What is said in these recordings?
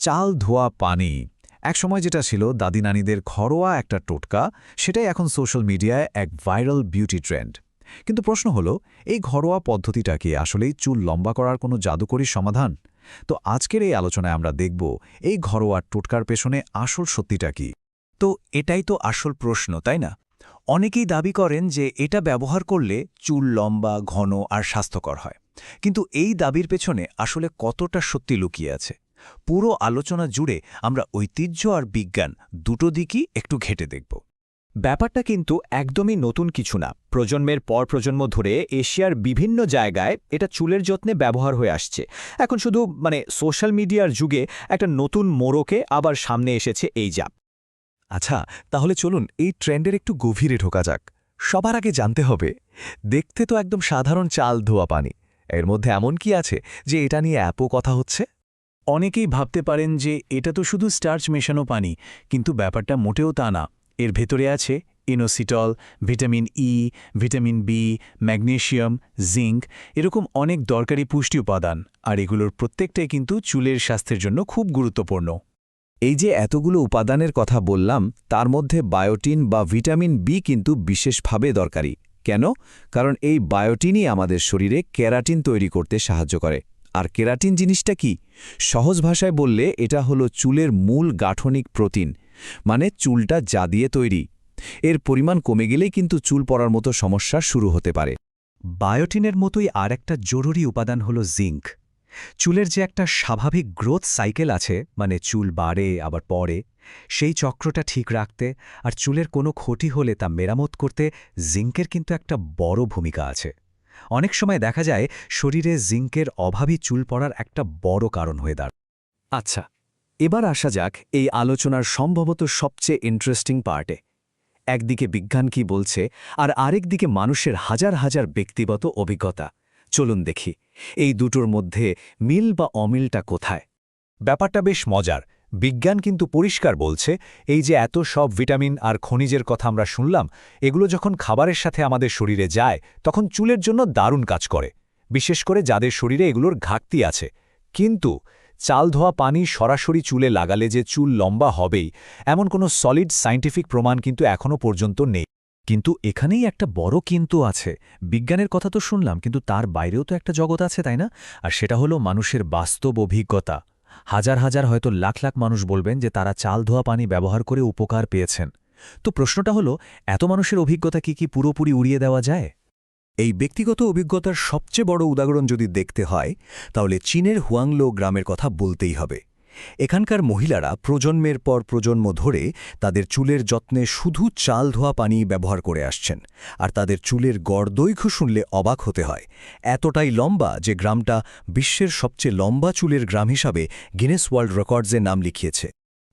চাল, ধোয়া, পানি। একসময় যেটা ছিল দাদি নানিদের ঘরোয়া একটা টোটকা, সেটাই এখন সোশ্যাল মিডিয়ায় এক ভাইরাল বিউটি ট্রেন্ড। কিন্তু প্রশ্ন হলো, এই ঘরোয়া পদ্ধতিটা কি আসলেই চুল লম্বা করার কোনো জাদুকরী সমাধান? তো আজকের এই আলোচনায় আমরা দেখব, এই ঘরোয়া টোটকার পেছনে আসল সত্যিটা কি? তো এটাই তো আসল প্রশ্ন, তাই না? অনেকেই দাবি করেন যে এটা ব্যবহার করলে চুল লম্বা, ঘন আর স্বাস্থ্যকর হয়। কিন্তু এই দাবির পেছনে আসলে কতটা সত্যি লুকিয়ে আছে? পুরো আলোচনা জুড়ে আমরা ঐতিহ্য আর বিজ্ঞান দুটো দিকই একটু ঘেটে দেখব। ব্যাপারটা কিন্তু একদমই নতুন কিছু না। প্রজন্মের পর প্রজন্ম ধরে এশিয়ার বিভিন্ন জায়গায় এটা চুলের যত্নে ব্যবহার হয়ে আসছে। এখন শুধু মানে সোশ্যাল মিডিয়ার যুগে একটা নতুন মোড়কে আবার সামনে এসেছে এই জাপ। আচ্ছা তাহলে চলুন এই ট্রেন্ডের একটু গভীরে ঢোকা যাক। সবার আগে জানতে হবে, দেখতে তো একদম সাধারণ চাল ধোয়া পানি। এর মধ্যে এমন কি আছে যে এটা নিয়ে অ্যাপও কথা হচ্ছে? অনেকেই ভাবতে পারেন যে এটা তো শুধু স্টার্চ মেশানো পানি, কিন্তু ব্যাপারটা মোটেও তা না। এর ভেতরে আছে inositol, vitamin E vitamin B magnesium, zinc, এরকম অনেক দরকারি পুষ্টি উপাদান, আর এগুলোর প্রত্যেকটাই কিন্তু চুলের স্বাস্থ্যের জন্য খুব গুরুত্বপূর্ণ। এই যে এতগুলো উপাদানের কথা বললাম, তার মধ্যে বায়োটিন বা ভিটামিন বি কিন্তু বিশেষভাবে দরকারি। কেন? কারণ এই বায়োটিনই আমাদের শরীরে ক্যারাটিন তৈরি করতে সাহায্য করে। আর কেরাটিন জিনিসটা কি? সহজ ভাষায় বললে এটা হলো চুলের মূল গাঠনিক প্রোটিন মানে চুলটা যা দিয়ে তৈরি। এর পরিমাণ কমে গেলেই কিন্তু চুল পড়ার মতো সমস্যা শুরু হতে পারে। বায়োটিনের মতোই আর একটা জরুরি উপাদান হলো জিঙ্ক। চুলের যে একটা স্বাভাবিক গ্রোথ সাইকেল আছে মানে চুল বাড়ে, আবার পড়ে, সেই চক্রটা ঠিক রাখতে আর চুলের কোনো ক্ষতি হলে তা মেরামত করতে জিঙ্কের কিন্তু একটা বড় ভূমিকা আছে। অনেক সময় দেখা যায় শরীরে জিঙ্কের অভাবী চুল পড়ার একটা বড় কারণ হয়ে দাঁড় আচ্ছা এবার আসা যাক এই আলোচনার সম্ভবত সবচেয়ে ইন্টারেস্টিং পার্টে একদিকে বিজ্ঞান কি বলছে আর আরেকদিকে মানুষের হাজার হাজার ব্যক্তিগত অভিজ্ঞতা। চলুন দেখি এই দুটোর মধ্যে মিল বা অমিলটা কোথায়? ব্যাপারটা বেশ মজার। বিজ্ঞান কিন্তু পরিষ্কার বলছে, এই যে এত সব ভিটামিন আর খনিজের কথা আমরা শুনলাম, এগুলো যখন খাবারের সাথে আমাদের শরীরে যায়, তখন চুলের জন্য দারুণ কাজ করে। বিশেষ করে যাদের শরীরে এগুলোর ঘাটতি আছে। কিন্তু চাল ধোয়া পানি সরাসরি চুলে লাগালে যে চুল লম্বা হবেই, এমন কোনো সলিড সাইন্টিফিক প্রমাণ কিন্তু এখনও পর্যন্ত নেই। কিন্তু এখানেই একটা বড় কিন্তু আছে। বিজ্ঞানের কথা তো শুনলাম, কিন্তু তার বাইরেও তো একটা জগৎ আছে, তাই না? আর সেটা হলো মানুষের বাস্তব অভিজ্ঞতা। হাজার হাজার হয়তো লাখ লাখ মানুষ বলবেন যে তারা চাল ধোয়া পানি ব্যবহার করে উপকার পেয়েছেন। তো প্রশ্নটা হলো, এত মানুষের অভিজ্ঞতা কি কি পুরোপুরি উড়িয়ে দেওয়া যায়? এই ব্যক্তিগত অভিজ্ঞতার সবচেয়ে বড় উদাহরণ যদি দেখতে হয়, তাহলে চীনের হুয়াংলো গ্রামের কথা বলতেই হবে। এখানকার মহিলারা প্রজন্মের পর প্রজন্ম ধরে তাদের চুলের যত্নে শুধু চাল ধোয়া পানি ব্যবহার করে আসছেন। আর তাদের চুলের গড় দৈর্ঘ্য শুনলে অবাক হতে হয়। এতটাই লম্বা যে গ্রামটা বিশ্বের সবচেয়ে লম্বা চুলের গ্রাম হিসাবে গিনেস ওয়ার্ল্ড রেকর্ডসে নাম লিখিয়েছে।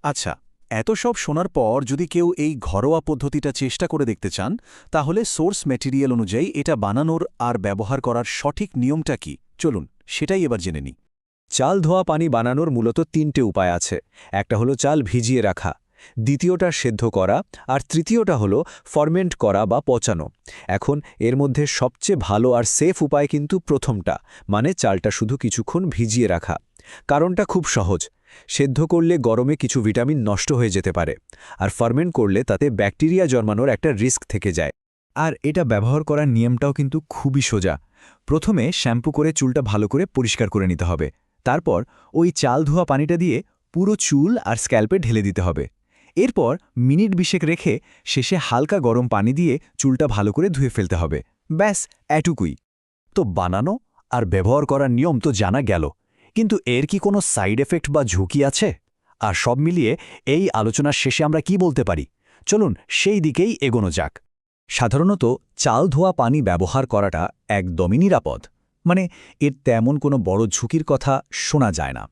আচ্ছা এত সব শোনার পর যদি কেউ এই ঘরোয়া পদ্ধতিটা চেষ্টা করে দেখতে চান, তাহলে সোর্স ম্যাটেরিয়াল অনুযায়ী এটা বানানোর আর ব্যবহার করার সঠিক নিয়মটা কি? চলুন, সেটাই এবার জেনে নিই। চাল ধোয়া পানি বানানোর মূলত তিনটে উপায় আছে। একটা হলো চাল ভিজিয়ে রাখা, দ্বিতীয়টা সেদ্ধ করা, আর তৃতীয়টা হলো ফরমেন্ট করা বা পচানো। এখন এর মধ্যে সবচেয়ে ভালো আর সেফ উপায় কিন্তু প্রথমটা মানে চালটা শুধু কিছুক্ষণ ভিজিয়ে রাখা। কারণটা খুব সহজ, সেদ্ধ করলে গরমে কিছু ভিটামিন নষ্ট হয়ে যেতে পারে, আর ফার্মেন্ট করলে তাতে ব্যাকটেরিয়া জন্মানোর একটা রিস্ক থেকে যায়। আর এটা ব্যবহার করার নিয়মটাও কিন্তু খুবই সোজা, প্রথমে শ্যাম্পু করে চুলটা ভালো করে পরিষ্কার করে নিতে হবে। তারপর ওই চাল ধোয়া পানিটা দিয়ে পুরো চুল আর স্ক্যাল্পে ঢেলে দিতে হবে। এরপর মিনিট বিশেক রেখে শেষে হালকা গরম পানি দিয়ে চুলটা ভালো করে ধুয়ে ফেলতে হবে। ব্যাস, এটুকুই। তো বানানো আর ব্যবহার করার নিয়ম তো জানা গেল। কিন্তু এর কি কোনো সাইড এফেক্ট বা ঝুঁকি আছে? আর সব মিলিয়ে এই আলোচনার শেষে আমরা কি বলতে পারি? চলুন সেই দিকেই এগোনো যাক। সাধারণত চাল ধোয়া পানি ব্যবহার করাটা একদমই নিরাপদ। মানে এর তেমন কোনো বড় ঝুঁকির কথা শোনা যায় না।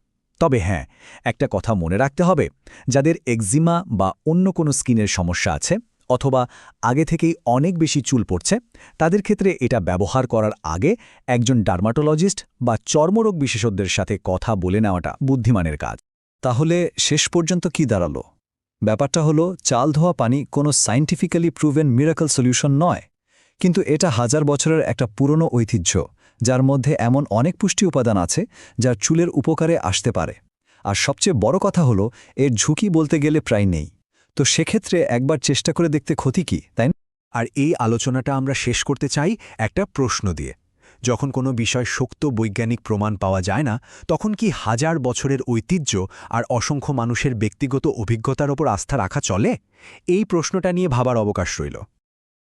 তবে হ্যাঁ একটা কথা মনে রাখতে হবে, যাদের এক্সিমা বা অন্য কোনো স্কিনের সমস্যা আছে অথবা আগে থেকেই অনেক বেশি চুল পড়ছে, তাদের ক্ষেত্রে এটা ব্যবহার করার আগে একজন ডার্মাটোলজিস্ট বা চর্মরোগ বিশেষজ্ঞের সাথে কথা বলে নেওয়াটা বুদ্ধিমানের কাজ। তাহলে শেষ পর্যন্ত কি দাঁড়াল? ব্যাপারটা হলো, চাল ধোয়া পানি কোনো সাইন্টিফিক্যালি প্রুভেন মিরাকল সলিউশন নয়, কিন্তু এটা হাজার বছরের একটা পুরনো ঐতিহ্য যার মধ্যে এমন অনেক পুষ্টি উপাদান আছে যা চুলের উপকারে আসতে পারে। আর সবচেয়ে বড় কথা হলো, এর ঝুঁকি বলতে গেলে প্রায় নেই। তো সেক্ষেত্রে একবার চেষ্টা করে দেখতে ক্ষতি কি, তাই আর এই আলোচনাটা আমরা শেষ করতে চাই একটা প্রশ্ন দিয়ে। যখন কোনো বিষয় শক্ত বৈজ্ঞানিক প্রমাণ পাওয়া যায় না, তখন কি হাজার বছরের ঐতিহ্য আর অসংখ্য মানুষের ব্যক্তিগত অভিজ্ঞতার ওপর আস্থা রাখা চলে? এই প্রশ্নটা নিয়ে ভাবার অবকাশ রইল।